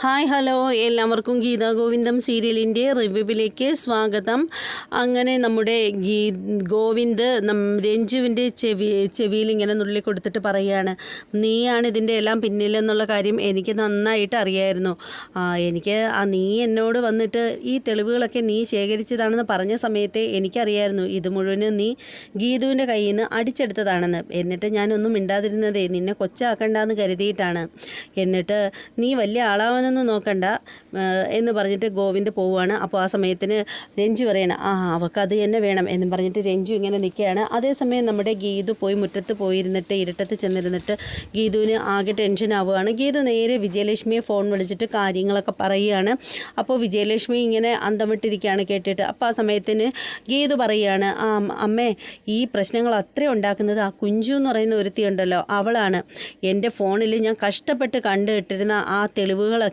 Hi hello. എല്ലാവർക്കും ഗീതാ ഗോവിന്ദം സീരിയലിന്റെ റിവ്യൂവിലേക്ക് സ്വാഗതം. അങ്ങനെ നമ്മുടെ ഗീ ഗോവിന്ദ് നം രഞ്ജുവിന്റെ ചെവി ചെവിയിൽ ഇങ്ങനെ നുള്ളി കൊടുത്തിട്ട് പറയുകയാണ് നീയാണ് ഇതിന്റെ എല്ലാം പിന്നിലെന്നുള്ള കാര്യം എനിക്ക് നന്നായിട്ട് അറിയായിരുന്നു. എനിക്ക് ആ നീ എന്നോട് വന്നിട്ട് ഈ തെളിവുകളൊക്കെ നീ ശേഖരിച്ചതാണെന്ന് പറഞ്ഞ സമയത്തെ എനിക്കറിയായിരുന്നു. ഇത് മുഴുവനും നീ ഗീതുവിന്റെ കയ്യിൽ നിന്ന് അടിച്ചെടുത്തതാണെന്ന്. എന്നിട്ട് ഞാനൊന്നും മിണ്ടാതിരുന്നതേ നിന്നെ കൊച്ചാക്കണ്ടെന്ന് കരുതിയിട്ടാണ്. എന്നിട്ട് നീ വലിയ ആളാവാനൊന്നും നോക്കണ്ട എന്ന് പറഞ്ഞിട്ട് ഗോവിന്ദ് പോവുകയാണ് അപ്പോൾ ആ സമയത്തിന് രഞ്ജു പറയണം ആ അവൾക്ക് തന്നെ വേണം എന്ന് പറഞ്ഞിട്ട് രഞ്ജു ഇങ്ങനെ നിൽക്കുകയാണ്. അതേസമയം നമ്മുടെ ഗീതു പോയി മുറ്റത്ത് പോയിരുന്നിട്ട് ഇരുട്ടത്ത് ചെന്നിരുന്നിട്ട് ഗീതുവിന് ആകെ ടെൻഷൻ ആവുകയാണ്. ഗീതു നേരെ വിജയലക്ഷ്മിയെ ഫോൺ വിളിച്ചിട്ട് കാര്യങ്ങളൊക്കെ പറയുകയാണ്. അപ്പോൾ വിജയലക്ഷ്മി ഇങ്ങനെ അന്തം വിട്ടിരിക്കുകയാണ് കേട്ടിട്ട്. അപ്പോൾ ആ സമയത്തിന് ഗീതു പറയുകയാണ് ആ അമ്മേ ഈ പ്രശ്നങ്ങൾ അത്രയും ഉണ്ടാക്കുന്നത് ആ കുഞ്ചു എന്ന് പറയുന്ന ഒരുത്തിയുണ്ടല്ലോ അവളാണ്. എന്റെ ഫോണിൽ ഞാൻ കഷ്ടപ്പെട്ട് കണ്ടിട്ടിരുന്ന ആ തെളിവുകളൊക്കെ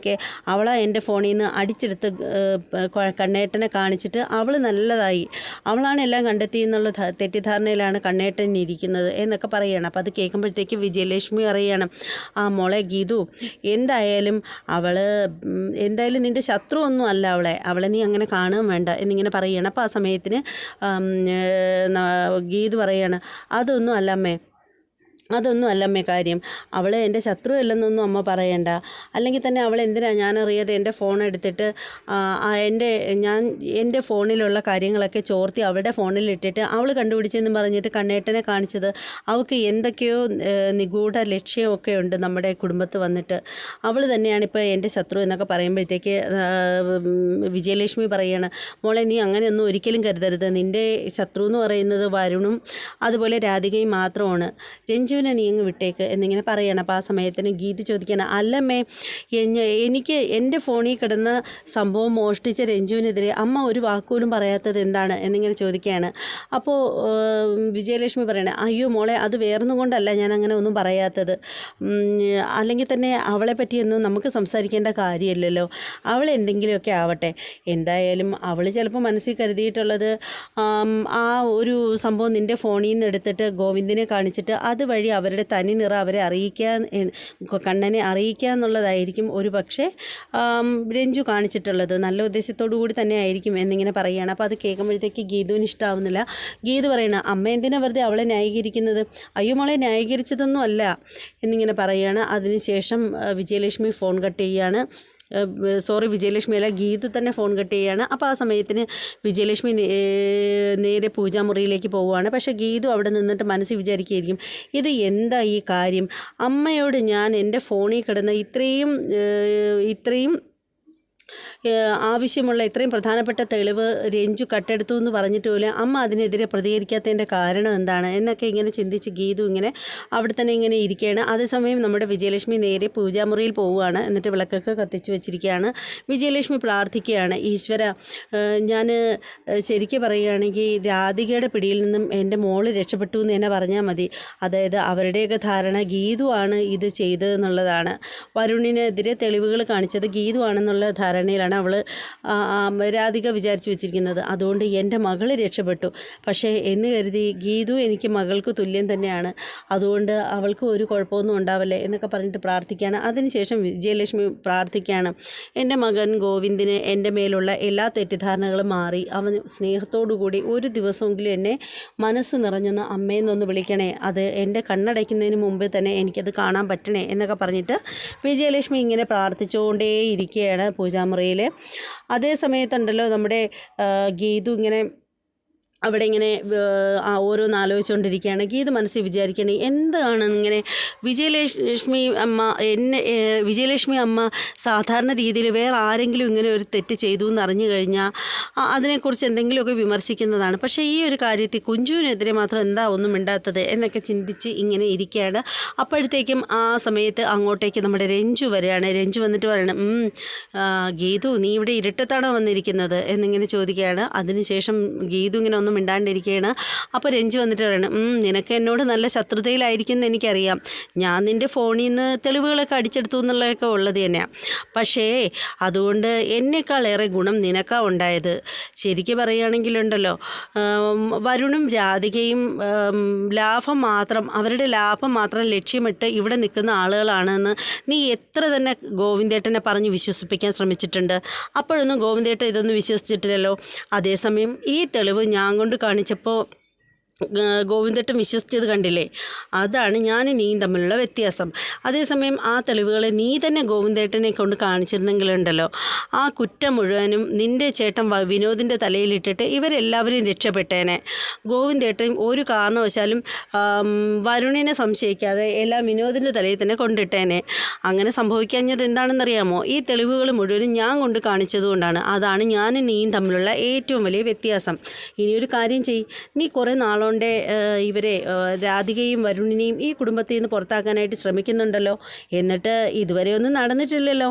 അവളാ എന്റെ ഫോണിൽ നിന്ന് അടിച്ചെടുത്ത് കണ്ണേട്ടനെ കാണിച്ചിട്ട് അവൾ നല്ലതായി. അവളാണ് എല്ലാം കണ്ടെത്തി എന്നുള്ള തെറ്റിദ്ധാരണയിലാണ് കണ്ണേട്ടൻ ഇരിക്കുന്നത് എന്നൊക്കെ പറയുകയാണ് അപ്പോൾ അത് കേൾക്കുമ്പോഴത്തേക്ക് വിജയലക്ഷ്മി അറിയണം ആ മോളെ ഗീതു എന്തായാലും അവൾ എന്തായാലും നിന്റെ ശത്രു ഒന്നും അല്ല അവളെ. അവളെ നീ അങ്ങനെ കാണുകയും വേണ്ട എന്നിങ്ങനെ പറയുകയാണ് അപ്പോൾ ആ സമയത്തിന് ഗീതു പറയാണ് അതൊന്നും അല്ല അമ്മേ. അതൊന്നും അല്ല അമ്മേ കാര്യം. അവൾ എന്റെ ശത്രു അല്ലെന്നൊന്നും അമ്മ പറയണ്ട. അല്ലെങ്കിൽ തന്നെ അവൾ എന്തിനാ ഞാനറിയാതെ എന്റെ ഫോൺ എടുത്തിട്ട് എന്റെ ഞാൻ എന്റെ ഫോണിലുള്ള കാര്യങ്ങളൊക്കെ ചോർത്തി അവളുടെ ഫോണിൽ ഇട്ടിട്ട് അവൾ കണ്ടുപിടിച്ചെന്ന് പറഞ്ഞിട്ട് കണ്ണേട്ടനെ കാണിച്ചത് അവൾക്ക് എന്തൊക്കെയോ നിഗൂഢ ലക്ഷ്യമൊക്കെ ഉണ്ട് നമ്മുടെ കുടുംബത്ത് വന്നിട്ട്. അവൾ തന്നെയാണ് ഇപ്പോൾ എന്റെ ശത്രു എന്നൊക്കെ പറയുമ്പോഴത്തേക്ക് വിജയലക്ഷ്മി പറയാണ് മോളെ നീ അങ്ങനെയൊന്നും ഒരിക്കലും കരുതരുത്. നിന്റെ ശത്രു എന്ന് പറയുന്നത് വരുണും അതുപോലെ രാധികയും മാത്രമാണ്. രഞ്ജുവിനെ നീ അങ്ങ് വിട്ടേക്ക് എന്നിങ്ങനെ പറയണം. അപ്പോൾ ആ സമയത്തിന് ഗീതി ചോദിക്കണം അല്ലമ്മേ എനിക്ക് എന്റെ ഫോണിൽ കിടന്ന് സംഭവം മോഷ്ടിച്ച രഞ്ജുവിനെതിരെ അമ്മ ഒരു വാക്കുപോലും പറയാത്തത് എന്താണ്? എന്നിങ്ങനെ ചോദിക്കുകയാണ്. അപ്പോൾ വിജയലക്ഷ്മി പറയണേ അയ്യോ മോളെ അത് വേറൊന്നും കൊണ്ടല്ല ഞാൻ അങ്ങനെ ഒന്നും പറയാത്തത്. അല്ലെങ്കിൽ തന്നെ അവളെ പറ്റിയൊന്നും നമുക്ക് സംസാരിക്കേണ്ട കാര്യമില്ലല്ലോ. അവൾ എന്തെങ്കിലുമൊക്കെ ആവട്ടെ. എന്തായാലും അവൾ ചിലപ്പോൾ മനസ്സിൽ കരുതിയിട്ടുള്ളത് ആ ഒരു സംഭവം നിന്റെ ഫോണിൽ നിന്ന് എടുത്തിട്ട് ഗോവിന്ദിനെ കാണിച്ചിട്ട് അതുവഴി അവരുടെ തനി നിറ അവരെ അറിയിക്കാൻ കണ്ണനെ അറിയിക്കുക എന്നുള്ളതായിരിക്കും ഒരു പക്ഷേ രഞ്ജു കാണിച്ചിട്ടുള്ളത്. നല്ല ഉദ്ദേശത്തോടു കൂടി തന്നെ ആയിരിക്കും എന്നിങ്ങനെ പറയുകയാണ്. അപ്പോൾ അത് കേൾക്കുമ്പോഴത്തേക്ക് ഗീതുവിന് ഇഷ്ടമാവുന്നില്ല ഗീതു പറയണ അമ്മ എന്തിനാ വെറുതെ അവളെ ന്യായീകരിക്കുന്നത്? അയ്യോ മോളെ ന്യായീകരിച്ചതൊന്നും അല്ല എന്നിങ്ങനെ പറയുകയാണ്. അതിനുശേഷം വിജയലക്ഷ്മി ഫോൺ കട്ട് ചെയ്യുകയാണ്. സോറി വിജയലക്ഷ്മി അല്ല ഗീത തന്നെ ഫോൺ കട്ട് ചെയ്യുകയാണ് അപ്പോൾ ആ സമയത്തിന് വിജയലക്ഷ്മി നേരെ പൂജാമുറിയിലേക്ക് പോവുകയാണ്. പക്ഷേ ഗീതു അവിടെ നിന്നിട്ട് മനസ്സിൽ വിചാരിക്കുകയായിരിക്കും ഇത് എന്താ ഈ കാര്യം? അമ്മയോട് ഞാൻ എന്റെ ഫോണിൽ കിടന്ന ഇത്രയും ഇത്രയും ആവശ്യമുള്ള ഇത്രയും പ്രധാനപ്പെട്ട തെളിവ് രഞ്ജു കട്ടെടുത്തു എന്ന് പറഞ്ഞിട്ട് പോലും അമ്മ അതിനെതിരെ പ്രതികരിക്കാത്തതിന്റെ കാരണം എന്താണ്? എന്നൊക്കെ ഇങ്ങനെ ചിന്തിച്ച് ഗീതു ഇങ്ങനെ അവിടെ തന്നെ ഇങ്ങനെ ഇരിക്കുകയാണ്. അതേസമയം നമ്മുടെ വിജയലക്ഷ്മി നേരെ പൂജാമുറിയിൽ പോവുകയാണ്. എന്നിട്ട് വിളക്കൊക്കെ കത്തിച്ച് വെച്ചിരിക്കുകയാണ്. വിജയലക്ഷ്മി പ്രാർത്ഥിക്കുകയാണ്. ഈശ്വര ഞാൻ ശരിക്കും പറയുകയാണെങ്കിൽ രാധികയുടെ പിടിയിൽ നിന്നും എന്റെ മോൾ രക്ഷപ്പെട്ടു എന്ന് തന്നെ പറഞ്ഞാൽ മതി. അതായത് അവരുടെയൊക്കെ ധാരണ ഗീതു ആണ് ഇത് ചെയ്തതെന്നുള്ളതാണ്. വരുണിനെതിരെ തെളിവുകൾ കാണിച്ചത് ഗീതു ആണെന്നുള്ള ധാരണയിലാണ് അവൾ രാധിക വിചാരിച്ചു വെച്ചിരിക്കുന്നത്. അതുകൊണ്ട് എന്റെ മകൾ രക്ഷപ്പെട്ടു. പക്ഷേ എന്ന് കരുതി ഗീതു എനിക്ക് മകൾക്ക് തുല്യം തന്നെയാണ്. അതുകൊണ്ട് അവൾക്ക് ഒരു കുഴപ്പമൊന്നും ഉണ്ടാവില്ലേ എന്നൊക്കെ പറഞ്ഞിട്ട് പ്രാർത്ഥിക്കുകയാണ് അതിനുശേഷം വിജയലക്ഷ്മി പ്രാർത്ഥിക്കുകയാണ് എന്റെ മകൻ ഗോവിന്ദിന് എന്റെ മേലുള്ള എല്ലാ തെറ്റിദ്ധാരണകളും മാറി. അവൻ സ്നേഹത്തോടു കൂടി ഒരു ദിവസമെങ്കിലും എന്നെ മനസ്സ് നിറഞ്ഞൊന്ന് അമ്മയെന്നൊന്ന് വിളിക്കണേ. അത് എന്റെ കണ്ണടയ്ക്കുന്നതിന് മുമ്പ് തന്നെ എനിക്കത് കാണാൻ പറ്റണേ എന്നൊക്കെ പറഞ്ഞിട്ട് വിജയലക്ഷ്മി ഇങ്ങനെ പ്രാർത്ഥിച്ചുകൊണ്ടേ ഇരിക്കുകയാണ് പൂജാമുറിയിൽ അതേ സമയത്തുണ്ടല്ലോ നമ്മുടെ ഗീതു ഇങ്ങനെ അവിടെ ഇങ്ങനെ ഓരോന്ന് ആലോചിച്ചുകൊണ്ടിരിക്കുകയാണ് ഗീത മനസ്സിൽ വിചാരിക്കണേ എന്താണ് ഇങ്ങനെ വിജയലക്ഷ്മി അമ്മ എന്നെ വിജയലക്ഷ്മി അമ്മ സാധാരണ രീതിയിൽ വേറെ ആരെങ്കിലും ഇങ്ങനെ ഒരു തെറ്റ് ചെയ്തു എന്ന് അറിഞ്ഞു കഴിഞ്ഞാൽ അതിനെക്കുറിച്ച് എന്തെങ്കിലുമൊക്കെ വിമർശിക്കുന്നതാണ്. പക്ഷേ ഈ ഒരു കാര്യത്തിൽ കുഞ്ചുവിനെതിരെ മാത്രം എന്താ ഒന്നും മിണ്ടാത്തത് എന്നൊക്കെ ചിന്തിച്ച് ഇങ്ങനെ ഇരിക്കുകയാണ്. അപ്പോഴത്തേക്കും ആ സമയത്ത് അങ്ങോട്ടേക്ക് നമ്മുടെ രഞ്ജു വരികയാണ്. രഞ്ജു വന്നിട്ട് പറയണം ഗീതു നീ ഇവിടെ ഇരുട്ടത്താണോ വന്നിരിക്കുന്നത്? എന്നിങ്ങനെ ചോദിക്കുകയാണ്. അതിനുശേഷം ഗീതു ഇങ്ങനെ ഒന്ന് ഒന്നും മിണ്ടാണ്ടിരിക്കുകയാണ് അപ്പോൾ രഞ്ജു വന്നിട്ട് പറയണം "ഉം, നിനക്ക് എന്നോട് നല്ല ശത്രുതയിലായിരിക്കും എനിക്കറിയാം. ഞാൻ നിന്റെ ഫോണിൽ നിന്ന് തെളിവുകളൊക്കെ അടിച്ചെടുത്തു എന്നുള്ളതൊക്കെ ഉള്ളത് തന്നെയാണ് പക്ഷേ അതുകൊണ്ട് എന്നേക്കാളേറെ ഗുണം നിനക്കാ ഉണ്ടായത്. ശരിക്കും പറയുകയാണെങ്കിലുണ്ടല്ലോ വരുണും രാധികയും ലാഭം മാത്രം അവരുടെ ലാഭം മാത്രം ലക്ഷ്യമിട്ട് ഇവിടെ നിൽക്കുന്ന ആളുകളാണെന്ന് നീ എത്ര തന്നെ ഗോവിന്ദേട്ടനെ പറഞ്ഞ് വിശ്വസിപ്പിക്കാൻ ശ്രമിച്ചിട്ടുണ്ട്. അപ്പോഴൊന്നും ഗോവിന്ദേട്ടൻ ഇതൊന്നും വിശ്വസിച്ചിട്ടില്ലല്ലോ. അതേസമയം ഈ തെളിവ് ഞാൻ കൊണ്ട് കാണിച്ചപ്പോൾ ഗ- ഗോവിന്ദേട്ടൻ വിശ്വസിച്ചത് കണ്ടില്ലേ? അതാണ് ഞാനും നീയും തമ്മിലുള്ള വ്യത്യാസം. അതേസമയം ആ തെളിവുകളെ നീ തന്നെ ഗോവിന്ദേട്ടനെ കൊണ്ട് കാണിച്ചിരുന്നെങ്കിലുണ്ടല്ലോ. ആ കുറ്റം മുഴുവനും നിന്റെ ചേട്ടൻ വിനോദിന്റെ തലയിലിട്ടിട്ട് ഇവരെല്ലാവരും രക്ഷപ്പെട്ടേനെ. ഗോവിന്ദേട്ടൻ ഒരു കാരണവശാലും വരുണിനെ സംശയിക്കാതെ എല്ലാം വിനോദിന്റെ തലയിൽ തന്നെ കൊണ്ടിട്ടേനെ. അങ്ങനെ സംഭവിക്കാഞ്ഞത് എന്താണെന്നറിയാമോ? ഈ തെളിവുകൾ മുഴുവനും ഞാൻ കൊണ്ട് കാണിച്ചതുകൊണ്ടാണ് അതാണ് ഞാനും നീയും തമ്മിലുള്ള ഏറ്റവും വലിയ വ്യത്യാസം. ഇനിയൊരു കാര്യം ചെയ് നീ കുറേ നാളുകൊണ്ട് ഇവരെ രാധികയും വരുണിനെയും ഈ കുടുംബത്തിൽ നിന്ന് പുറത്താക്കാനായിട്ട് ശ്രമിക്കുന്നുണ്ടല്ലോ. എന്നിട്ട് ഇതുവരെ ഒന്നും നടന്നിട്ടില്ലല്ലോ.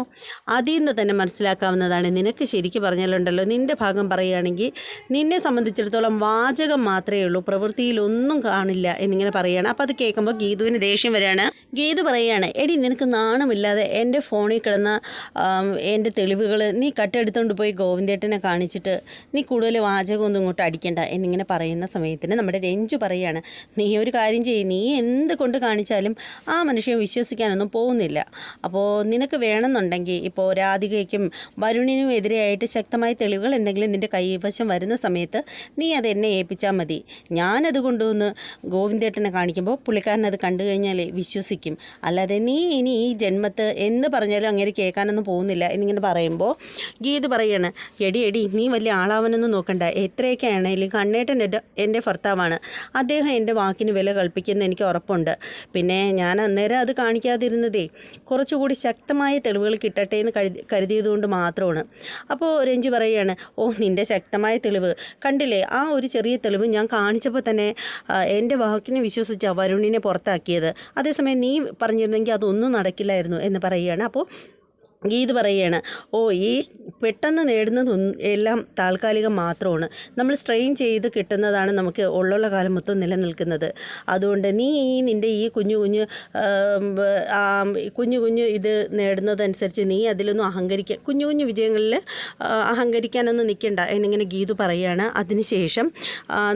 അതിൽ നിന്ന് തന്നെ മനസ്സിലാക്കാവുന്നതാണ്. നിനക്ക് ശരിക്ക് പറഞ്ഞാലുണ്ടല്ലോ നിന്റെ ഭാഗം പറയുകയാണെങ്കിൽ നിന്നെ സംബന്ധിച്ചിടത്തോളം വാചകം മാത്രമേ ഉള്ളൂ. പ്രവൃത്തിയിലൊന്നും കാണില്ല എന്നിങ്ങനെ പറയുകയാണ്. അപ്പോൾ അത് കേൾക്കുമ്പോൾ ഗീതുവിന് ദേഷ്യം വരികയാണ്. ഗീതു പറയുകയാണ് എടി നിനക്ക് നാണമില്ലാതെ എന്റെ ഫോണിൽ കിടന്ന എന്റെ തെളിവുകൾ നീ കട്ടെടുത്തുകൊണ്ട് പോയി ഗോവിന്ദേട്ടനെ കാണിച്ചിട്ട് നീ കൂടുതൽ വാചകമൊന്നും ഇങ്ങോട്ട് അടിക്കണ്ട എന്നിങ്ങനെ പറയുന്ന സമയത്തിന് നമ്മുടെ രഞ്ജു പറയുകയാണ് നീ ഒരു കാര്യം ചെയ്യ് നീ എന്ത് കൊണ്ട് കാണിച്ചാലും ആ മനുഷ്യൻ വിശ്വസിക്കാനൊന്നും പോകുന്നില്ല. അപ്പോൾ നിനക്ക് വേണമെന്നുണ്ടെങ്കിൽ ഇപ്പോൾ രാധികയ്ക്കും വരുണിനും എതിരെയായിട്ട് ശക്തമായ തെളിവുകൾ എന്തെങ്കിലും നിന്റെ കൈവശം വരുന്ന സമയത്ത് നീ അത് എന്നെ ഏൽപ്പിച്ചാൽ മതി. ഞാനത് കൊണ്ടുവന്ന് ഗോവിന്ദേട്ടനെ കാണിക്കുമ്പോൾ പുള്ളിക്കാരനത് കണ്ടു കഴിഞ്ഞാൽ വിശ്വസിക്കും. അല്ലാതെ നീ ഇനി ഈ ജന്മത്ത് എന്ന് പറഞ്ഞാലും അങ്ങനെ കേൾക്കാനൊന്നും പോകുന്നില്ല. എന്നിങ്ങനെ പറയുമ്പോൾ ഗീത് പറയാണ് എടി എടി നീ വലിയ ആളാവനൊന്നും നോക്കണ്ട. എത്രയൊക്കെ ആണെങ്കിലും കണ്ണേട്ടൻ എന്റെ എന്റെ ഭർത്താവാണ്. അദ്ദേഹം എന്റെ വാക്കിന് വില കൽപ്പിക്കുന്ന എനിക്ക് ഉറപ്പുണ്ട്. പിന്നെ ഞാൻ അന്നേരം അത് കാണിക്കാതിരുന്നതേ കുറച്ചുകൂടി ശക്തമായ തെളിവുകൾ കിട്ടട്ടെ എന്ന് കരുതി കരുതിയതുകൊണ്ട് മാത്രമാണ്. അപ്പോൾ രഞ്ജു പറയുകയാണ് ഓ നിന്റെ ശക്തമായ തെളിവ്. കണ്ടില്ലേ ആ ഒരു ചെറിയ തെളിവ് ഞാൻ കാണിച്ചപ്പോൾ തന്നെ എന്റെ വാക്കിനെ വിശ്വസിച്ച വരുണിനെ പുറത്താക്കിയത്. അതേസമയം നീ പറഞ്ഞിരുന്നെങ്കിൽ അതൊന്നും നടക്കില്ലായിരുന്നു എന്ന് പറയുകയാണ്. അപ്പോൾ ഗീത് പറയുകയാണ് ഓ ഈ പെട്ടെന്ന് നേടുന്നതൊന്നും എല്ലാം താൽക്കാലികം മാത്രമാണ്. നമ്മൾ സ്ട്രെയിൻ ചെയ്ത് കിട്ടുന്നതാണ് നമുക്ക് ഉള്ളുള്ള കാലം മൊത്തം നിലനിൽക്കുന്നത്. അതുകൊണ്ട് നീ ഈ നിന്റെ ഈ കുഞ്ഞു കുഞ്ഞു കുഞ്ഞു കുഞ്ഞു ഇത് നേടുന്നതനുസരിച്ച് നീ അതിലൊന്നും അഹങ്കരിക്കാൻ കുഞ്ഞു കുഞ്ഞു വിജയങ്ങളിൽ അഹങ്കരിക്കാനൊന്നും നിൽക്കണ്ട എന്നിങ്ങനെ ഗീതു പറയുകയാണ്. അതിനുശേഷം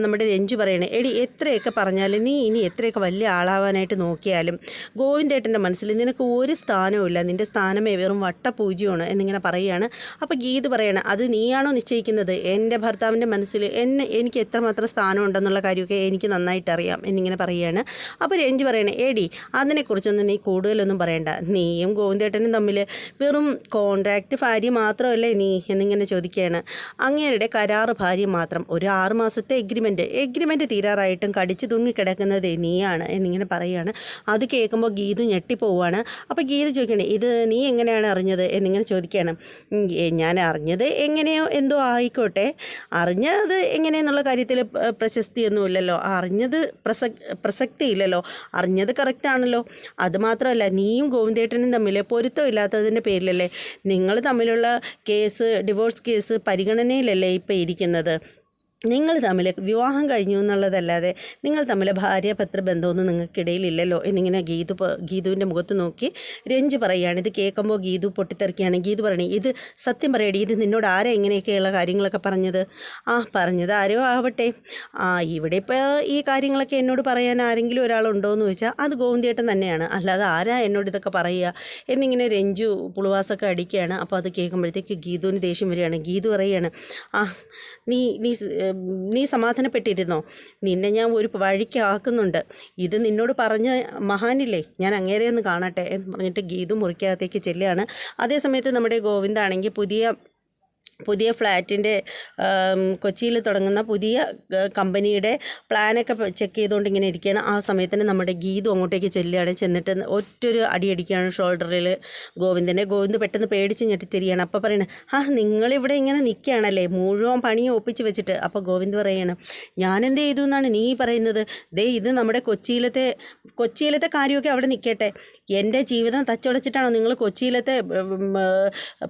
നമ്മുടെ രഞ്ജു പറയണേ എടി എത്രയൊക്കെ പറഞ്ഞാലും നീ ഇനി എത്രയൊക്കെ വലിയ ആളാവാനായിട്ട് നോക്കിയാലും ഗോവിന്ദേട്ടന്റെ മനസ്സിൽ നിനക്ക് ഒരു സ്ഥാനവും ഇല്ല നിന്റെ സ്ഥാനമേ വെറും വട്ടപൂജ്യമാണ് എന്നിങ്ങനെ പറയുകയാണ്. അപ്പോൾ ഗീത് പറയണം അത് നീയാണോ നിശ്ചയിക്കുന്നത്? എന്റെ ഭർത്താവിന്റെ മനസ്സിൽ എന്നെ എനിക്ക് എത്രമാത്രം സ്ഥാനം ഉണ്ടെന്നുള്ള കാര്യമൊക്കെ എനിക്ക് നന്നായിട്ട് അറിയാം എന്നിങ്ങനെ പറയുകയാണ്. അപ്പോൾ രഞ്ജ് പറയണേ ഏടി അതിനെക്കുറിച്ചൊന്നും നീ കൂടുതലൊന്നും പറയണ്ട. നീയും ഗോവിന്ദേട്ടനും തമ്മിൽ വെറും കോൺട്രാക്റ്റ് ഭാര്യ മാത്രമല്ലേ നീ? എന്നിങ്ങനെ ചോദിക്കുകയാണ്. അങ്ങേരുടെ കരാറ് ഭാര്യ മാത്രം ഒരു ആറുമാസത്തെ എഗ്രിമെന്റ് എഗ്രിമെന്റ് തീരാറായിട്ടും കടിച്ചു തൂങ്ങിക്കിടക്കുന്നത് നീയാണ് എന്നിങ്ങനെ പറയുകയാണ്. അത് കേൾക്കുമ്പോൾ ഗീത് ഞെട്ടിപ്പോവാണ് അപ്പോൾ ഗീത് ചോദിക്കണേ ഇത് നീ എങ്ങനെയാണ് അറിഞ്ഞത് എന്നിങ്ങനെ ചോദിക്കുകയാണ്. ഞാൻ അറിഞ്ഞത് എങ്ങനെയോ എന്തോ ആയിക്കോട്ടെ. അറിഞ്ഞത് എങ്ങനെയെന്നുള്ള കാര്യത്തിൽ പ്രശസ്തിയൊന്നുമില്ലല്ലോ. അറിഞ്ഞത് പ്രസക് പ്രസക്തി ഇല്ലല്ലോ അറിഞ്ഞത് കറക്റ്റാണല്ലോ അതുമാത്രമല്ല നീയും ഗോവിന്ദേട്ടനും തമ്മിൽ പൊരുത്തമില്ലാത്തതിന്റെ പേരിലല്ലേ നിങ്ങൾ തമ്മിലുള്ള കേസ് ഡിവോഴ്സ് കേസ് പരിഗണനയിലല്ലേ ഇപ്പോൾ ഇരിക്കുന്നത്? നിങ്ങൾ തമ്മിൽ വിവാഹം കഴിഞ്ഞു എന്നുള്ളതല്ലാതെ നിങ്ങൾ തമ്മിൽ ഭാര്യ പത്ര ബന്ധമൊന്നും നിങ്ങൾക്കിടയിലില്ലല്ലോ എന്നിങ്ങനെ ഗീതു ഗീതുവിന്റെ മുഖത്ത് നോക്കി രഞ്ജ് പറയുകയാണ് ഇത് കേൾക്കുമ്പോൾ ഗീതു പൊട്ടിത്തെറിക്കുകയാണ്. ഗീതു പറയണേ ഇത് സത്യം പറയടി ഇത് നിന്നോട് ആരാ ഇങ്ങനെയൊക്കെയുള്ള കാര്യങ്ങളൊക്കെ പറഞ്ഞത്? ആ പറഞ്ഞത് ആരോ ആവട്ടെ. ആ ഇവിടെ ഇപ്പോൾ ഈ കാര്യങ്ങളൊക്കെ എന്നോട് പറയാൻ ആരെങ്കിലും ഒരാളുണ്ടോ എന്ന് ചോദിച്ചാൽ അത് ഗോവിന്ദേട്ടൻ തന്നെയാണ്. അല്ലാതെ ആരാ എന്നോട് ഇതൊക്കെ പറയുക? എന്നിങ്ങനെ രഞ്ജു പുളുവാസൊക്കെ അടിക്കുകയാണ്. അപ്പോൾ അത് കേൾക്കുമ്പോഴത്തേക്ക് ഗീതുവിന് ദേഷ്യം വരികയാണ്. ഗീതു പറയുകയാണ് ആ നീ നീ നീ സമാധാനപ്പെട്ടിരുന്നോ? നിന്നെ ഞാൻ ഒരു വഴിക്ക് ആക്കുന്നുണ്ട്. ഇത് നിന്നോട് പറഞ്ഞ മഹാനില്ലേ ഞാൻ അങ്ങേരെ ഒന്ന് കാണട്ടെ എന്ന് പറഞ്ഞിട്ട് ഗീതു മുറിക്കകത്തേക്ക് ചെല്ലുകയാണ്. അതേസമയത്ത് നമ്മുടെ ഗോവിന്ദാണെങ്കിൽ പുതിയ പുതിയ ഫ്ലാറ്റിന്റെ കൊച്ചിയിൽ തുടങ്ങുന്ന പുതിയ കമ്പനിയുടെ പ്ലാനൊക്കെ ചെക്ക് ചെയ്തുകൊണ്ട് ഇങ്ങനെ ഇരിക്കുകയാണ്. ആ സമയത്തിന് നമ്മുടെ ഗീതു അങ്ങോട്ടേക്ക് ചെല്ലുകയാണ്. ചെന്നിട്ട് ഒറ്റൊരു അടിയടിക്കുകയാണ് ഷോൾഡറിൽ ഗോവിന്ദനെ. ഗോവിന്ദ് പെട്ടെന്ന് പേടിച്ച് ഞെട്ടിത്തിരിയാണ്. അപ്പോൾ പറയണേ ആ നിങ്ങളിവിടെ ഇങ്ങനെ നിൽക്കുകയാണല്ലേ? മുഴുവൻ പണിയും ഒപ്പിച്ച് വെച്ചിട്ട്. അപ്പോൾ ഗോവിന്ദ് പറയാണ് ഞാൻ എന്ത് ചെയ്തു എന്നാണ് നീ പറയുന്നത്? ദേ ഇത് നമ്മുടെ കൊച്ചിയിലത്തെ കൊച്ചിയിലത്തെ കാര്യമൊക്കെ അവിടെ നിൽക്കട്ടെ. എന്റെ ജീവിതം തച്ചുടച്ചിട്ടാണോ നിങ്ങൾ കൊച്ചിയിലത്തെ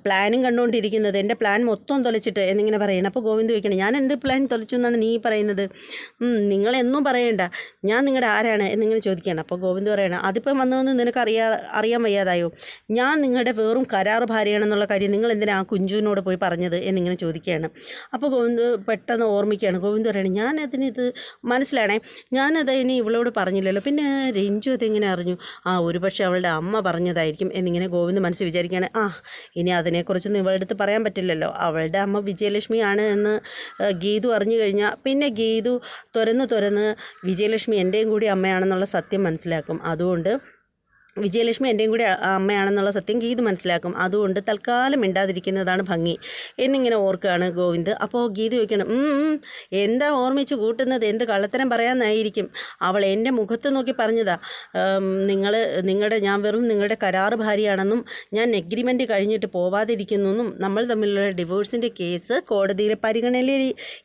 പ്ലാനും കണ്ടുകൊണ്ടിരിക്കുന്നത്? എന്റെ പ്ലാൻ മൊത്തം തൊലച്ചിട്ട് എന്നിങ്ങനെ പറയണം. അപ്പോൾ ഗോവിന്ദ് ചോദിക്കണം ഞാൻ എന്ത് പ്ലാൻ തൊലച്ചു എന്നാണ് നീ പറയുന്നത്? നിങ്ങളെന്നും പറയണ്ട. ഞാൻ നിങ്ങളുടെ ആരാണ്? എന്നിങ്ങനെ ചോദിക്കുകയാണ്. അപ്പോൾ ഗോവിന്ദ് പറയണം അതിപ്പം വന്നതെന്ന് നിനക്ക് അറിയാ അറിയാൻ വയ്യാതായോ? ഞാൻ നിങ്ങളുടെ വെറും കരാർ ഭാര്യയാണെന്നുള്ള കാര്യം നിങ്ങൾ എന്തിനാ ആ കുഞ്ചുവിനോട് പോയി പറഞ്ഞത്? എന്നിങ്ങനെ ചോദിക്കുകയാണ്. അപ്പോൾ ഗോവിന്ദ് പെട്ടെന്ന് ഓർമ്മിക്കുകയാണ്. ഗോവിന്ദ് പറയണം ഞാൻ ഇത് മനസ്സിലാണേ. ഞാനത് ഇനി ഇവളോട് പറഞ്ഞില്ലല്ലോ. പിന്നെ രഞ്ജു അതെങ്ങനെ അറിഞ്ഞു? ആ ഒരുപക്ഷെ അവളുടെ അമ്മ പറഞ്ഞതായിരിക്കും. എന്നിങ്ങനെ ഗോവിന്ദ് മനസ്സിൽ വിചാരിക്കുകയാണ് ആ ഇനി അതിനെക്കുറിച്ചൊന്നും ഇവളുടെ പറയാൻ പറ്റില്ലല്ലോ. അവളുടെ അമ്മ വിജയലക്ഷ്മിയാണ് എന്ന് ഗീതു അറിഞ്ഞു കഴിഞ്ഞാൽ പിന്നെ ഗീതു തുറന്ന് തുറന്ന് വിജയലക്ഷ്മി എന്റെയും കൂടി അമ്മയാണെന്നുള്ള സത്യം മനസ്സിലാക്കും. അതുകൊണ്ട് വിജയലക്ഷ്മി എന്റെയും കൂടി അമ്മയാണെന്നുള്ള സത്യം ഗീത് മനസ്സിലാക്കും. അതുകൊണ്ട് തൽക്കാലം മിണ്ടാതിരിക്കുന്നതാണ് ഭംഗി. എന്നിങ്ങനെ ഓർക്കുകയാണ് ഗോവിന്ദ്. അപ്പോൾ ഗീത് ചോദിക്കണം "ഉം, ഉം, എന്താ ഓർമ്മിച്ച് കൂട്ടുന്നത്? എന്ത് കള്ളത്തരം പറയാമെന്നായിരിക്കും അവൾ എന്റെ മുഖത്ത് നോക്കി പറഞ്ഞതാ നിങ്ങൾ നിങ്ങളുടെ ഞാൻ വെറും നിങ്ങളുടെ കരാറ് ഭാര്യയാണെന്നും ഞാൻ എഗ്രിമെന്റ് കഴിഞ്ഞിട്ട് പോവാതിരിക്കുന്നെന്നും നമ്മൾ തമ്മിലുള്ള ഡിവോഴ്സിന്റെ കേസ് കോടതിയിൽ പരിഗണനയിൽ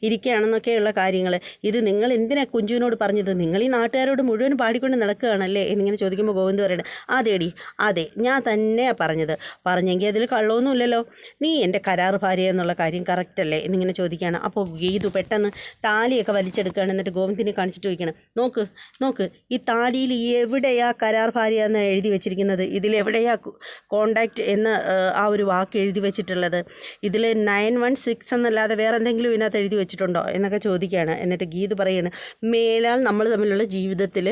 ഇരിക്കുകയാണെന്നൊക്കെയുള്ള കാര്യങ്ങൾ ഇത് നിങ്ങൾ എന്തിനാ കുഞ്ചുവിനോട് പറഞ്ഞത്? നിങ്ങൾ ഈ നാട്ടുകാരോട് മുഴുവൻ പാടിക്കൊണ്ട് നടക്കുകയാണല്ലേ? എന്നിങ്ങനെ ചോദിക്കുമ്പോൾ ഗോവിന്ദ് പറയണം അതേടി അതെ ഞാൻ തന്നെയാണ് പറഞ്ഞത്. പറഞ്ഞെങ്കിൽ അതിൽ കള്ളമൊന്നുമില്ലല്ലോ നീ എന്റെ കരാർ ഭാര്യ എന്നുള്ള കാര്യം കറക്റ്റല്ലേ എന്നിങ്ങനെ ചോദിക്കുകയാണ്. അപ്പോൾ ഗീതു പെട്ടെന്ന് താലിയൊക്കെ വലിച്ചെടുക്കുകയാണ്. എന്നിട്ട് ഗോവിന്ദിനെ കാണിച്ചിട്ട് ചോദിക്കണം നോക്ക് നോക്ക് ഈ താലിയിൽ എവിടെയാ കരാർ ഭാര്യ എന്ന് എഴുതി വെച്ചിരിക്കുന്നത്? ഇതിലെവിടെയാ കോണ്ടാക്റ്റ് എന്ന് ആ, ഒരു വാക്ക് എഴുതി വെച്ചിട്ടുള്ളത്? ഇതിൽ നയൻ വൺ സിക്സ് എന്നല്ലാതെ വേറെ എന്തെങ്കിലും ഇതിനകത്ത് എഴുതി വെച്ചിട്ടുണ്ടോ? എന്നൊക്കെ ചോദിക്കുകയാണ്. എന്നിട്ട് ഗീത് പറയുകയാണ് മേലാൽ നമ്മൾ തമ്മിലുള്ള ജീവിതത്തിൽ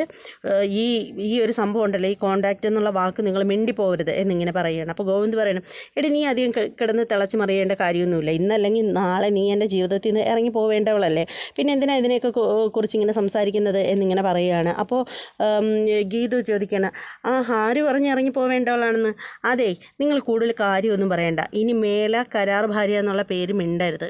ഈ ഈ ഒരു സംഭവം ഉണ്ടല്ലോ ഈ കോണ്ടാക്റ്റ് എന്നുള്ള വാക്ക് നിങ്ങൾ മിണ്ടിപ്പോകരുത് എന്നിങ്ങനെ പറയുകയാണ്. അപ്പോൾ ഗോവിന്ദ് പറയണം എടി നീ അധികം കിടന്ന് തിളച്ച് മറിയേണ്ട കാര്യമൊന്നുമില്ല. ഇന്നല്ലെങ്കിൽ നാളെ നീ എന്റെ ജീവിതത്തിൽ നിന്ന് ഇറങ്ങി പോവേണ്ടവളല്ലേ. പിന്നെ എന്തിനാണ് ഇതിനെയൊക്കെ കുറിച്ച് ഇങ്ങനെ സംസാരിക്കുന്നത്? എന്നിങ്ങനെ പറയുകയാണ്. അപ്പോൾ ഗീത ഗീതു ചോദിക്കണം ആ ആര് പറഞ്ഞ് ഇറങ്ങി പോവേണ്ടവളാണെന്ന്? അതെ നിങ്ങൾ കൂടുതൽ കാര്യമൊന്നും പറയണ്ട. ഇനി മേല കരാർ ഭാര്യ എന്നുള്ള പേര് മിണ്ടരുത്.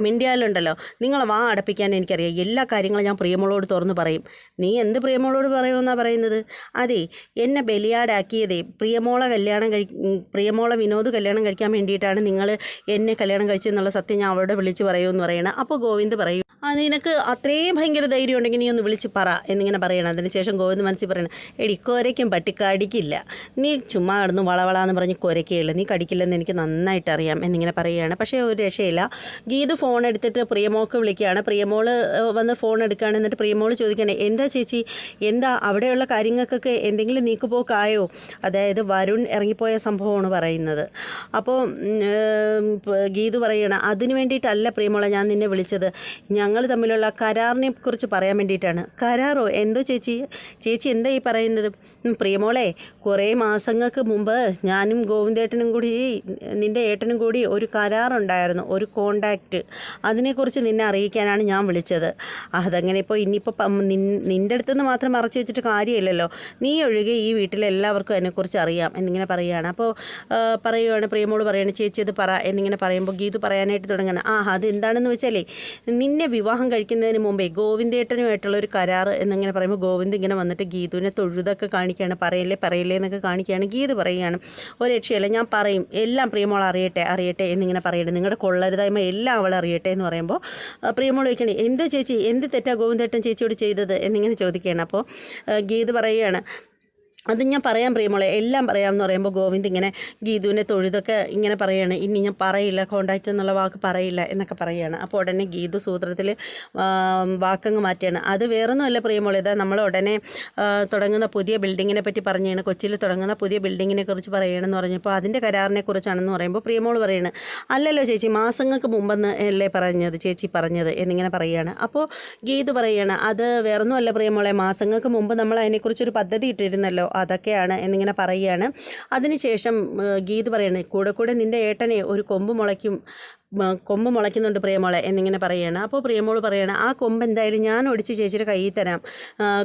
മിണ്ടിയാലുണ്ടല്ലോ. നിങ്ങൾ വാ അടപ്പിക്കാൻ എനിക്കറിയാം. എല്ലാ കാര്യങ്ങളും ഞാൻ പ്രിയമോളോട് തുറന്ന് പറയും. നീ എന്ത് പ്രിയമോളോട് പറയുമെന്നാണ് പറയുന്നത്? അതെ എന്നെ ബലിയാടാക്കിയതേ പ്രിയമോളെ കല്യാണം കഴി പ്രിയമോളെ വിനോദ് കല്യാണം കഴിക്കാൻ വേണ്ടിയിട്ടാണ് നിങ്ങൾ എന്നെ കല്യാണം കഴിച്ചെന്നുള്ള സത്യം ഞാൻ അവളോട് വിളിച്ച് പറയുമെന്ന് പറയണം. അപ്പോൾ ഗോവിന്ദ് പറയും. നിനക്ക് അത്രയും ഭയങ്കര ധൈര്യം ഉണ്ടെങ്കിൽ നീ ഒന്ന് വിളിച്ച് പറ. എന്നിങ്ങനെ പറയണം. അതിനുശേഷം ഗോവിന്ദ് മനസ്സിൽ പറയണം എടി കൊരയ്ക്കും പട്ടി കടിക്കില്ല നീ ചുമ്മാ കിടന്ന് വളവളാന്ന് പറഞ്ഞ് കൊരയ്ക്കുകയില്ല നീ കടിക്കില്ലെന്ന് എനിക്ക് നന്നായിട്ട് അറിയാം. എന്നിങ്ങനെ പറയുകയാണ്. പക്ഷേ ഒരു രക്ഷയില്ല. ഗീത് ഫോൺ എടുത്തിട്ട് പ്രിയമോൾക്ക് വിളിക്കുകയാണ്. പ്രിയമോൾ വന്ന് ഫോൺ എടുക്കുകയാണ്. എന്നിട്ട് പ്രിയമോൾ ചോദിക്കുകയാണ് എന്താ ചേച്ചി? എന്താ അവിടെയുള്ള കാര്യങ്ങൾക്കൊക്കെ എന്തെങ്കിലും നീക്കുപോക്കായോ? അതായത് വരുൺ ഇറങ്ങിപ്പോയ സംഭവമാണ് പറയുന്നത്. അപ്പോൾ ഗീത് പറയണം അതിന് വേണ്ടിയിട്ടല്ല പ്രിയമോളെ ഞാൻ നിന്നെ വിളിച്ചത്. ഞങ്ങൾ തമ്മിലുള്ള കരാറിനെ കുറിച്ച് പറയാൻ വേണ്ടിയിട്ടാണ്. കരാറോ? എന്തോ ചേച്ചി? ചേച്ചി എന്താ ഈ പറയുന്നത്? പ്രിയമോളെ കുറേ മാസങ്ങൾക്ക് മുമ്പ് ഞാനും ഗോവിന്ദേട്ടനും കൂടി നിന്റെ ഏട്ടനും കൂടി ഒരു കരാറുണ്ടായിരുന്നു ഒരു കോണ്ടാക്റ്റ് അതിനെക്കുറിച്ച് നിന്നെ അറിയിക്കാനാണ് ഞാൻ വിളിച്ചത്. അതങ്ങനെ ഇപ്പോൾ ഇനിയിപ്പോൾ നിന്റെ അടുത്തുനിന്ന് മാത്രം മറച്ചു വെച്ചിട്ട് കാര്യമില്ലല്ലോ. നീ ഒഴികെ ഈ വീട്ടിലെ എല്ലാവർക്കും അതിനെക്കുറിച്ച് അറിയാം എന്നിങ്ങനെ പറയുകയാണ്. അപ്പോൾ പറയുവാണ് പ്രിയമോൾ പറയുകയാണ് ചേച്ചി ഇത് പറ എന്നിങ്ങനെ പറയുമ്പോൾ ഗീതു പറയാനായിട്ട് തുടങ്ങണം ആ അത് എന്താണെന്ന് വെച്ചാലേ നിന്നെ വിവാഹം കഴിക്കുന്നതിന് മുമ്പേ ഗോവിന്ദേട്ടനുമായിട്ടുള്ള ഒരു കരാർ എന്നിങ്ങനെ പറയുമ്പോൾ ഗോവിന്ദ് ഇങ്ങനെ വന്നിട്ട് ഗീതുവിനെ തൊഴുതൊക്കെ കാണിക്കുകയാണ് പറയല്ലേ പറയല്ലേ എന്നൊക്കെ കാണിക്കുകയാണ് ഗീത് പറയുകയാണ്. ഒരു രക്ഷയല്ല ഞാൻ പറയും എല്ലാം പ്രിയമോൾ അറിയട്ടെ അറിയട്ടെ എന്നിങ്ങനെ പറയട്ടെ നിങ്ങളുടെ കൊള്ളരുതായ്മ എല്ലാം അവൾ അറിയട്ടെ എന്ന് പറയുമ്പോൾ പ്രിയമോൾ ചോദിക്കണേ എന്ത് ചേച്ചി എന്ത് തെറ്റാ ഗോവിന്ദേട്ടൻ ചേച്ചിയോട് ചെയ്തത്? എന്നിങ്ങനെ ചോദിക്കുകയാണ്. അപ്പോൾ ഗീത് പറയുകയാണ് അത് ഞാൻ പറയാൻ പ്രിയമോളെ എല്ലാം പറയാമെന്ന് പറയുമ്പോൾ ഗോവിന്ദ് ഇങ്ങനെ ഗീതുവിനെ തൊഴുതൊക്കെ ഇങ്ങനെ പറയുകയാണ് ഇനി ഞാൻ പറയില്ല കോണ്ടാക്റ്റ് എന്നുള്ള വാക്ക് പറയില്ല എന്നൊക്കെ പറയുകയാണ്. അപ്പോൾ ഉടനെ ഗീതു സൂത്രത്തിൽ വാക്കങ്ങ് മാറ്റുകയാണ്. അത് വേറൊന്നുമല്ല പ്രിയമോളെ ഇതാ നമ്മൾ ഉടനെ തുടങ്ങുന്ന പുതിയ ബിൽഡിങ്ങിനെ പറ്റി പറഞ്ഞാണ് കൊച്ചിയിൽ തുടങ്ങുന്ന പുതിയ ബിൽഡിങ്ങിനെ കുറിച്ച് പറയണമെന്ന് പറഞ്ഞപ്പോൾ അതിന്റെ കരാറിനെ കുറിച്ചാണെന്ന് പറയുമ്പോൾ പ്രിയമോൾ പറയാണ് അല്ലല്ലോ ചേച്ചി മാസങ്ങൾക്ക് മുമ്പെന്ന് അല്ലേ പറഞ്ഞത് ചേച്ചി പറഞ്ഞത് എന്നിങ്ങനെ പറയുകയാണ്. അപ്പോൾ ഗീതു പറയുകയാണ് അത് വേറൊന്നുമല്ല പ്രിയമോളെ മാസങ്ങൾക്ക് മുമ്പ് നമ്മൾ അതിനെക്കുറിച്ചൊരു പദ്ധതി ഇട്ടിരുന്നല്ലോ അതൊക്കെയാണ് എന്നിങ്ങനെ പറയുകയാണ്. അതിനുശേഷം ഗീത് പറയാണ് കൂടെ കൂടെ നിന്റെ ഏട്ടനെ ഒരു കൊമ്പ് മുളയ്ക്കും കൊമ്പ് മുളയ്ക്കുന്നുണ്ട് പ്രിയമോളെ എന്നിങ്ങനെ പറയുകയാണ് അപ്പോൾ പ്രിയമോൾ പറയുകയാണ് ആ കൊമ്പ് എന്തായാലും ഞാൻ ഒടിച്ച് ചേച്ചിയുടെ കയ്യിൽ തരാം.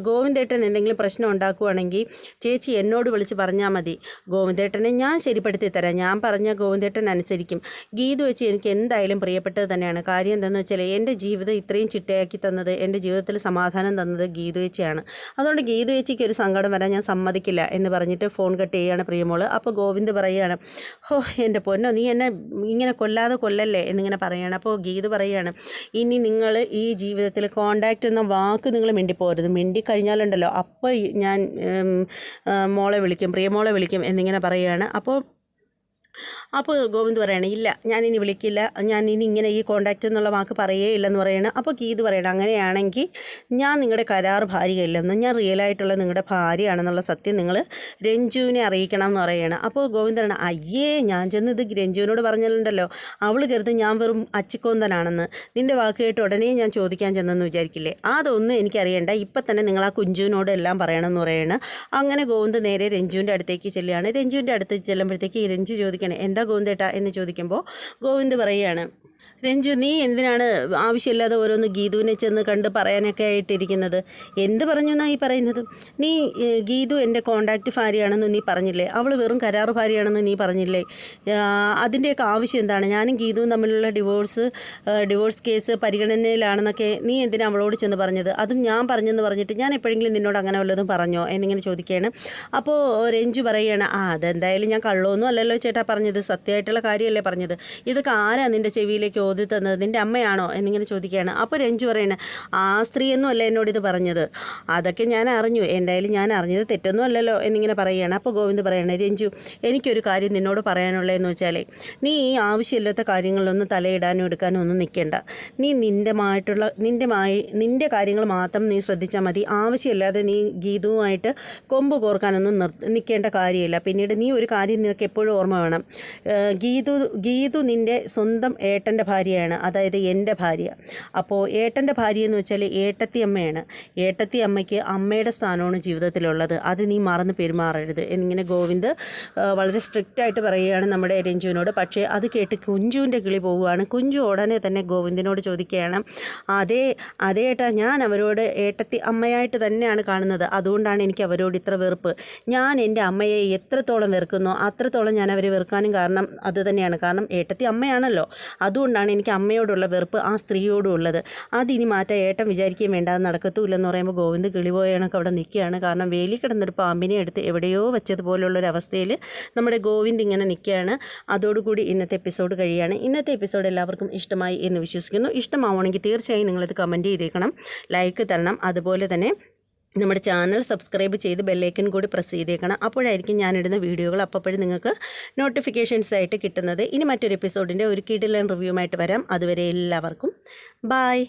ഗോവിന്ദേട്ടൻ എന്തെങ്കിലും പ്രശ്നം ഉണ്ടാക്കുകയാണെങ്കിൽ ചേച്ചി എന്നോട് വിളിച്ച് പറഞ്ഞാൽ മതി. ഗോവിന്ദേട്ടനെ ഞാൻ ശരിപ്പെടുത്തി തരാം. ഞാൻ പറഞ്ഞ ഗോവിന്ദേട്ടൻ അനുസരിക്കും. ഗീത് വെച്ച് എനിക്ക് എന്തായാലും പ്രിയപ്പെട്ടത് തന്നെയാണ്. കാര്യം എന്താണെന്ന് വെച്ചാൽ എന്റെ ജീവിതം ഇത്രയും ചിട്ടയാക്കി തന്നത് എന്റെ ജീവിതത്തിൽ സമാധാനം തന്നത് ഗീതു വെച്ചയാണ്. അതുകൊണ്ട് ഗീതു വെച്ചിക്ക് ഒരു സങ്കടം വരാൻ ഞാൻ സമ്മതിക്കില്ല എന്ന് പറഞ്ഞിട്ട് ഫോൺ കട്ട് ചെയ്യുകയാണ് പ്രിയമോൾ അപ്പോൾ ഗോവിന്ദ് പറയുകയാണ് ഹോ എന്റെ പൊന്നോ നീ എന്നെ ഇങ്ങനെ കൊല്ലാതെ കൊല്ലല്ലേ? എന്നിങ്ങനെ പറയുകയാണ് അപ്പോൾ ഗീത് പറയുകയാണ് ഇനി നിങ്ങൾ ഈ ജീവിതത്തിൽ കോണ്ടാക്റ്റ് എന്ന വാക്ക് നിങ്ങൾ മിണ്ടിപ്പോരുത്. മിണ്ടിക്കഴിഞ്ഞാലുണ്ടല്ലോ അപ്പോൾ ഞാൻ മോളെ വിളിക്കും പ്രിയമോളെ വിളിക്കും എന്നിങ്ങനെ പറയുകയാണ് അപ്പോൾ അപ്പോൾ ഗോവിന്ദ് പറയണം ഇല്ല ഞാൻ ഇനി വിളിക്കില്ല. ഞാൻ ഇനി ഇങ്ങനെ ഈ കോണ്ടാക്റ്റ് എന്നുള്ള വാക്ക് പറയേ ഇല്ലെന്ന് പറയണം. അപ്പോൾ ഗീത് പറയണം അങ്ങനെയാണെങ്കിൽ ഞാൻ നിങ്ങളുടെ കരാർ ഭാര്യയല്ലെന്ന്. ഞാൻ റിയൽ ആയിട്ടുള്ള നിങ്ങളുടെ ഭാര്യയാണെന്നുള്ള സത്യം നിങ്ങൾ രഞ്ജുവിനെ അറിയിക്കണം എന്ന് പറയണം. അപ്പോൾ ഗോവിന്ദ് പറയണം അയ്യേ ഞാൻ ചെന്ന് ഇത് രഞ്ജുവിനോട് പറഞ്ഞിട്ടുണ്ടല്ലോ. അവൾ കരുത് ഞാൻ വെറും അച്ചിക്കോന്തനാണെന്ന്. നിന്റെ വാക്ക് കേട്ട് ഉടനെ ഞാൻ ചോദിക്കാൻ ചെന്നെന്ന് വിചാരിക്കില്ലേ? അതൊന്നും എനിക്കറിയണ്ട. ഇപ്പം തന്നെ നിങ്ങൾ ആ കുഞ്ചുവിനോട് എല്ലാം പറയണമെന്ന് പറയണം. അങ്ങനെ ഗോവിന്ദ് നേരെ രഞ്ജുവിന്റെ അടുത്തേക്ക് ചെല്ലുകയാണ്. രഞ്ജുവിന്റെ അടുത്ത് ചെല്ലുമ്പോഴത്തേക്ക് രഞ്ജു ചോദിക്കണേ എന്താ ഗോവിന്ദേട്ടാ എന്ന് ചോദിക്കുമ്പോൾ ഗോവിന്ദ് പറയുകയാണ് രഞ്ജു നീ എന്തിനാണ് ആവശ്യമില്ലാതെ ഓരോന്ന് ഗീതുവിനെ ചെന്ന് കണ്ട് പറയാനൊക്കെ ആയിട്ടിരിക്കുന്നത്? എന്ത് പറഞ്ഞു എന്നാ ഈ പറയുന്നത്? നീ ഗീതു എന്റെ കോണ്ടാക്റ്റ് ഭാര്യയാണെന്ന് നീ പറഞ്ഞില്ലേ? അവൾ വെറും കരാറ് ഭാര്യയാണെന്ന് നീ പറഞ്ഞില്ലേ? അതിന്റെയൊക്കെ ആവശ്യം എന്താണ്? ഞാനും ഗീതുവും തമ്മിലുള്ള ഡിവോഴ്സ് ഡിവോഴ്സ് കേസ് പരിഗണനയിലാണെന്നൊക്കെ നീ എന്തിനാ അവളോട് ചെന്ന് പറഞ്ഞത്? അതും ഞാൻ പറഞ്ഞെന്ന് പറഞ്ഞിട്ട് ഞാൻ എപ്പോഴെങ്കിലും നിന്നോട് അങ്ങനെ വല്ലതും പറഞ്ഞോ? എന്നിങ്ങനെ ചോദിക്കുകയാണ്. അപ്പോൾ രഞ്ജു പറയുകയാണ് ആ അതെന്തായാലും ഞാൻ കള്ളൊന്നും അല്ലല്ലോ ചേട്ടാ പറഞ്ഞത്. സത്യമായിട്ടുള്ള കാര്യമല്ലേ പറഞ്ഞത്. ഇതൊക്കെ ആരാ നിന്റെ ചെവിയിലേക്ക് ഓതി തന്നത് നിന്റെ അമ്മയാണോ? എന്നിങ്ങനെ ചോദിക്കുകയാണ്. അപ്പോൾ രഞ്ജു പറയണ ആ സ്ത്രീയൊന്നും അല്ല എന്നോട് ഇത് പറഞ്ഞത്. അതൊക്കെ ഞാൻ അറിഞ്ഞു. എന്തായാലും ഞാൻ അറിഞ്ഞത് തെറ്റൊന്നും അല്ലല്ലോ എന്നിങ്ങനെ പറയുകയാണ്. അപ്പോൾ ഗോവിന്ദ് പറയണേ രഞ്ജു എനിക്കൊരു കാര്യം നിന്നോട് പറയാനുള്ളതെന്ന് വെച്ചാലേ നീ ഈ ആവശ്യമില്ലാത്ത കാര്യങ്ങളിലൊന്നും തലയിടാനും എടുക്കാനും ഒന്നും നിൽക്കേണ്ട. നീ നിന്റെ മായിട്ടുള്ള നിന്റെ മായി നിന്റെ കാര്യങ്ങൾ മാത്രം നീ ശ്രദ്ധിച്ചാൽ മതി. ആവശ്യമില്ലാതെ നീ ഗീതുവുമായിട്ട് കൊമ്പ് കോർക്കാനൊന്നും നിൽക്കേണ്ട കാര്യമില്ല. പിന്നീട് നീ ഒരു കാര്യം നിനക്ക് എപ്പോഴും ഓർമ്മ വേണം. ഗീതു ഗീതു നിന്റെ സ്വന്തം ഏട്ടന്റെ ഭാര്യയാണ്. അതായത് എന്റെ ഭാര്യ. അപ്പോൾ ഏട്ടന്റെ ഭാര്യ എന്ന് വെച്ചാൽ ഏട്ടത്തി അമ്മയാണ്. ഏട്ടത്തി അമ്മയ്ക്ക് അമ്മയുടെ സ്ഥാനമാണ് ജീവിതത്തിലുള്ളത്. അത് നീ മറന്ന് പെരുമാറരുത്. എന്നിങ്ങനെ ഗോവിന്ദ് വളരെ സ്ട്രിക്റ്റ് ആയിട്ട് പറയുകയാണ് നമ്മുടെ രഞ്ജുവിനോട്. പക്ഷേ അത് കേട്ട് കുഞ്ചുവിന്റെ കിളി പോവുകയാണ്. കുഞ്ചു ഉടനെ തന്നെ ഗോവിന്ദിനോട് ചോദിക്കുകയാണ് അതേ അതേ ഏട്ടാ ഞാൻ അവരോട് ഏട്ടത്തി അമ്മയായിട്ട് തന്നെയാണ് കാണുന്നത്. അതുകൊണ്ടാണ് എനിക്ക് അവരോട് ഇത്ര വെറുപ്പ്. ഞാൻ എന്റെ അമ്മയെ എത്രത്തോളം വെറുക്കുന്നോ അത്രത്തോളം ഞാൻ അവരെ വെറുക്കാനും കാരണം അത് തന്നെയാണ്. കാരണം ഏട്ടത്തി അമ്മയാണല്ലോ. അതുകൊണ്ടാണ് എനിക്ക് അമ്മയോടുള്ള വെറുപ്പ് ആ സ്ത്രീയോടും ഉള്ളത് അതിനി മാറ്റാൻ ഏട്ടൻ വിചാരിക്കുകയും വേണ്ട അത് നടക്കത്തുമില്ലെന്ന് പറയുമ്പോൾ ഗോവിന്ദ് കിളിപോയണൊക്കെ അവിടെ നിൽക്കുകയാണ്. കാരണം വേലി കിടന്നൊരു പാമ്പിനെ എടുത്ത് എവിടെയോ വെച്ചതുപോലുള്ളൊരവസ്ഥയിൽ നമ്മുടെ ഗോവിന്ദ് ഇങ്ങനെ നിൽക്കുകയാണ്. അതോടുകൂടി ഇന്നത്തെ എപ്പിസോഡ് കഴിയുകയാണ് ഇന്നത്തെ എപ്പിസോഡ് എല്ലാവർക്കും ഇഷ്ടമായി എന്ന് വിശ്വസിക്കുന്നു. ഇഷ്ടമാവുകയാണെങ്കിൽ തീർച്ചയായും നിങ്ങളത് കമന്റ് ചെയ്തേക്കണം. ലൈക്ക് തരണം. അതുപോലെ തന്നെ നമ്മുടെ ചാനൽ സബ്സ്ക്രൈബ് ചെയ്ത് ബെല്ലൈക്കൻ കൂടി പ്രസ് ചെയ്തേക്കണം. അപ്പോഴായിരിക്കും ഞാനിടുന്ന വീഡിയോകൾ അപ്പോഴും നിങ്ങൾക്ക് നോട്ടിഫിക്കേഷൻസ് ആയിട്ട് കിട്ടുന്നത്. ഇനി മറ്റൊരു എപ്പിസോഡിന്റെ ഒരു കിടിലൻ റിവ്യൂമായിട്ട് വരാം. അതുവരെ എല്ലാവർക്കും ബായ്